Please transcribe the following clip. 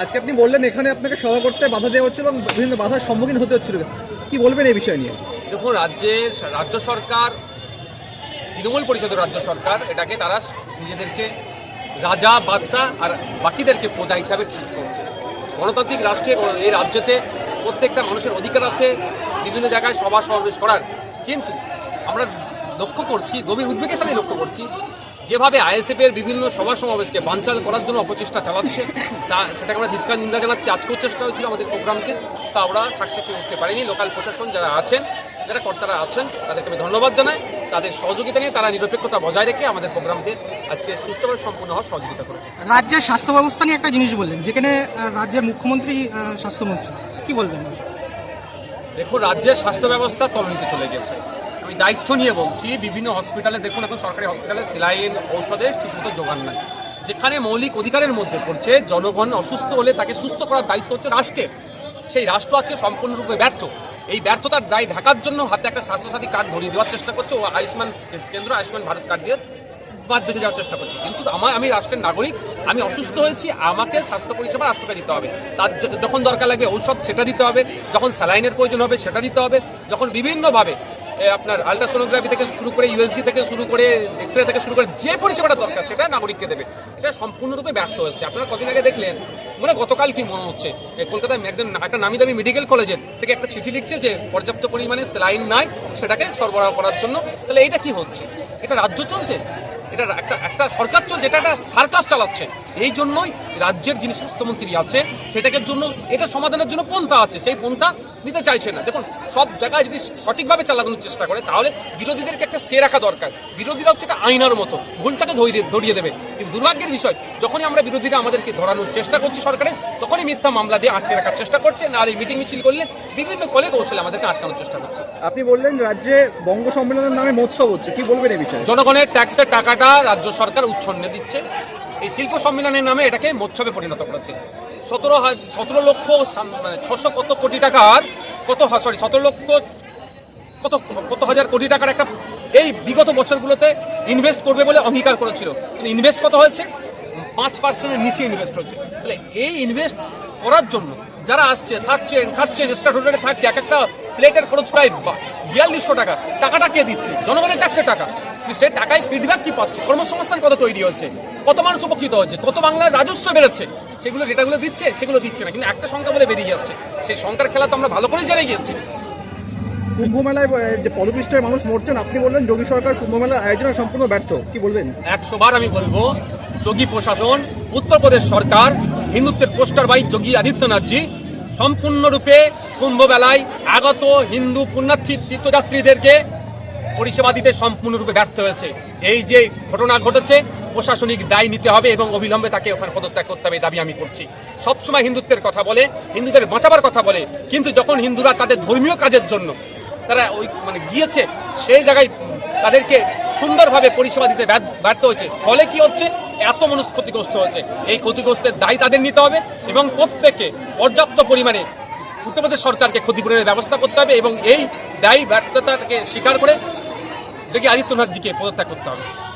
আজকে আপনি বললেন এখানে আপনাকে সভা করতে বাধা দেওয়া হচ্ছিল এবং বিভিন্ন বাধার সম্মুখীন হতে হচ্ছিল। কি বলবেন এই বিষয় নিয়ে? দেখুন, রাজ্যে রাজ্য সরকার, তৃণমূল পরিষদের রাজ্য সরকার এটাকে তারা নিজেদেরকে রাজা, বাদশাহ আর বাকিদেরকে প্রজা হিসাবে ট্রিট করছে। গণতান্ত্রিক রাষ্ট্রে এই রাজ্যতে প্রত্যেকটা মানুষের অধিকার আছে, বিভিন্ন জায়গায় সভা সমাবেশ করার। কিন্তু আমরা লক্ষ্য করছি, গভীর উদ্বেগের সাথে লক্ষ্য করছি যেভাবে আইএসএফ এর বিভিন্ন সভা সমাবেশকে বানচাল করার জন্য অপচেষ্টা চালাচ্ছে তা সেটাকে আমরা ধিক্কার নিন্দা জানাচ্ছি। আজকেও চেষ্টা হয়েছিল আমাদের প্রোগ্রামকে তা আমরা সাকসেসফুল করতে পারিনি। লোকাল প্রশাসন যারা আছেন যারা কর্তারা আছেন তাদেরকে আমি ধন্যবাদ জানাই। তাদের সহযোগিতা নিয়ে তারা নিরপেক্ষতা বজায় রেখে আমাদের প্রোগ্রামকে আজকে সুষ্ঠুভাবে সম্পূর্ণ হওয়ার সহযোগিতা করেছে। রাজ্যের স্বাস্থ্য ব্যবস্থা নিয়ে একটা জিনিস বললেন যেখানে রাজ্যের মুখ্যমন্ত্রী স্বাস্থ্যমন্ত্রী। কি বলবেন? দেখুন রাজ্যের স্বাস্থ্য ব্যবস্থা তলনিতে চলে গেছে। আমি দায়িত্ব নিয়ে বলছি, বিভিন্ন হসপিটালে দেখুন এখন সরকারি হসপিটালে সেলাইন ঔষধের ঠিকমতো যোগান নাই। যেখানে মৌলিক অধিকারের মধ্যে পড়ছে, জনগণ অসুস্থ হলে তাকে সুস্থ করার দায়িত্ব হচ্ছে রাষ্ট্রের। সেই রাষ্ট্র আজকে সম্পূর্ণরূপে ব্যর্থ। এই ব্যর্থতার দায় ঢাকার জন্য হাতে একটা স্বাস্থ্যসাথী কার্ড ধরিয়ে দেওয়ার চেষ্টা করছে, ও আয়ুষ্মান কেন্দ্র, আয়ুষ্মান ভারত কার্ড দিয়ে বাদ বেঁচে যাওয়ার চেষ্টা করছি। কিন্তু আমার, আমি রাষ্ট্রের নাগরিক, আমি অসুস্থ হয়েছি, আমাকে স্বাস্থ্য পরিষেবা রাষ্ট্রকে দিতে হবে। তার যখন দরকার লাগবে ঔষধ, সেটা দিতে হবে। যখন স্যালাইনের প্রয়োজন হবে, সেটা দিতে হবে। যখন বিভিন্নভাবে আপনার আলট্রাসোনোগ্রাফি থেকে শুরু করে ইউএসজি থেকে শুরু করে এক্স রে থেকে শুরু করে যে পরিষেবাটা দরকার, সেটা নাগরিককে দেবে। এটা সম্পূর্ণরূপে ব্যর্থ হয়েছে আপনারা কদিন আগে দেখলেন মানে গতকাল কি মনে হচ্ছে কলকাতায় একজন একটা নামি দামি মেডিকেল কলেজের থেকে একটা চিঠি লিখছে যে পর্যাপ্ত পরিমাণে স্যালাইন নাই, সেটাকে সরবরাহ করার জন্য। তাহলে এটা কি হচ্ছে? এটা রাজ্য চলছে? এটা একটা একটা সরকার চলছে এটা একটা সার্কাস চালাচ্ছে। এই জন্যই রাজ্যের যিনি স্বাস্থ্যমন্ত্রী আছে সেটাকে জন্য এটা সমাধানের জন্য পন্থা আছে। সেই পন্থা নিতে চাইছে না। দেখুন সব জায়গায় যদি সঠিকভাবে চালানোর চেষ্টা করে তাহলে বিরোধীদেরকে একটা সে রাখা দরকার। বিরোধীরা হচ্ছে একটা আইনার মতো ভুলটাকে ধরিয়ে ধরিয়ে দেবে। কিন্তু দুর্ভাগ্যের বিষয় যখনই আমরা বিরোধীরা আমাদেরকে ধরানোর চেষ্টা করছি সরকারে তখনই মিথ্যা মামলা দিয়ে আটকে রাখার চেষ্টা করছে। না আর এই মিটিং মিছিল করলে বিভিন্ন কলে কৌশলে আমাদেরকে আটকানোর চেষ্টা করছে। আপনি বললেন রাজ্যে বঙ্গ সম্মেলনের নামে মৎসব হচ্ছে। কি বলবেন এই বিষয়ে? জনগণের ট্যাক্সের টাকাটা রাজ্য সরকার উচ্ছন্নে দিচ্ছে, এই শিল্প সম্মেলনের নামে এটাকে মোৎসবে পরিণত করেছে। সতেরো সতেরো লক্ষ মানে ছশো কত কোটি টাকার, কত সরি সতেরো লক্ষ কত কত হাজার কোটি টাকার একটা এই বিগত বছরগুলোতে ইনভেস্ট করবে বলে অঙ্গীকার করেছিল। কিন্তু ইনভেস্ট কত হয়েছে? পাঁচ পার্সেন্টের নিচে ইনভেস্ট হচ্ছে তাহলে এই ইনভেস্ট করার জন্য যারা আসছে, থাকছেন, খাচ্ছেন স্টার হোটেলে থাকছে, এক একটা প্লেটের খরচ প্রায় বিয়াল্লিশশো টাকা। টাকাটা কে দিচ্ছে? জনগণের ট্যাক্সের টাকা। সে টাকায় ফিডব্যাক কি পাচ্ছে? কর্মসংস্থান কত তৈরি হচ্ছে? কত মানুষ উপকৃত হচ্ছে? কত বাংলার রাজস্ব বেরোচ্ছে সেগুলো ডেটাগুলো দিচ্ছে সেগুলো দিচ্ছে না কিন্তু একটা সংখ্যা বলে বেরিয়ে যাচ্ছে। সেই সংখ্যার খেলা তো আমরা ভালো করেই জেনে গিয়েছি। কুম্ভ মেলায় আহ, যে পদপিষ্ট মানুষ মরছেন আপনি বললেন যোগী সরকার কুম্ভ মেলার আয়োজনে সম্পূর্ণ ব্যর্থ। কি বলবেন? একশো বার আমি বলব যোগী প্রশাসন উত্তরপ্রদেশ সরকার হিন্দুত্বের পোস্টার বাই যোগী আদিত্যনাথজি সম্পূর্ণরূপে কুম্ভমেলায় আগত হিন্দু পুণ্যার্থী তীর্থযাত্রীদেরকে পরিষেবা দিতে সম্পূর্ণরূপে ব্যর্থ হয়েছে। এই যে ঘটনা ঘটেছে, প্রশাসনিক দায় নিতে হবে এবং অবিলম্বে তাকে ওখানে পদত্যাগ করতে হবে দাবি আমি করছি। সবসময় হিন্দুত্বের কথা বলে, হিন্দুদের বাঁচাবার কথা বলে, কিন্তু যখন হিন্দুরা তাদের ধর্মীয় কাজের জন্য তারা ওই মানে গিয়েছে, সেই জায়গায় তাদেরকে সুন্দরভাবে পরিষেবা দিতে ব্যর্থ- হয়েছে। ফলে কি হচ্ছে? এত মানুষ ক্ষতিগ্রস্ত হয়েছে। এই ক্ষতিগ্রস্তের দায় তাদের নিতে হবে এবং প্রত্যেকে পর্যাপ্ত পরিমাণে উত্তরপ্রদেশ সরকারকে ক্ষতিপূরণের ব্যবস্থা করতে হবে এবং এই দায়ী ব্যর্থতাকে স্বীকার করে যোগী আদিত্যনাথজিকে পদত্যাগ করতে হবে।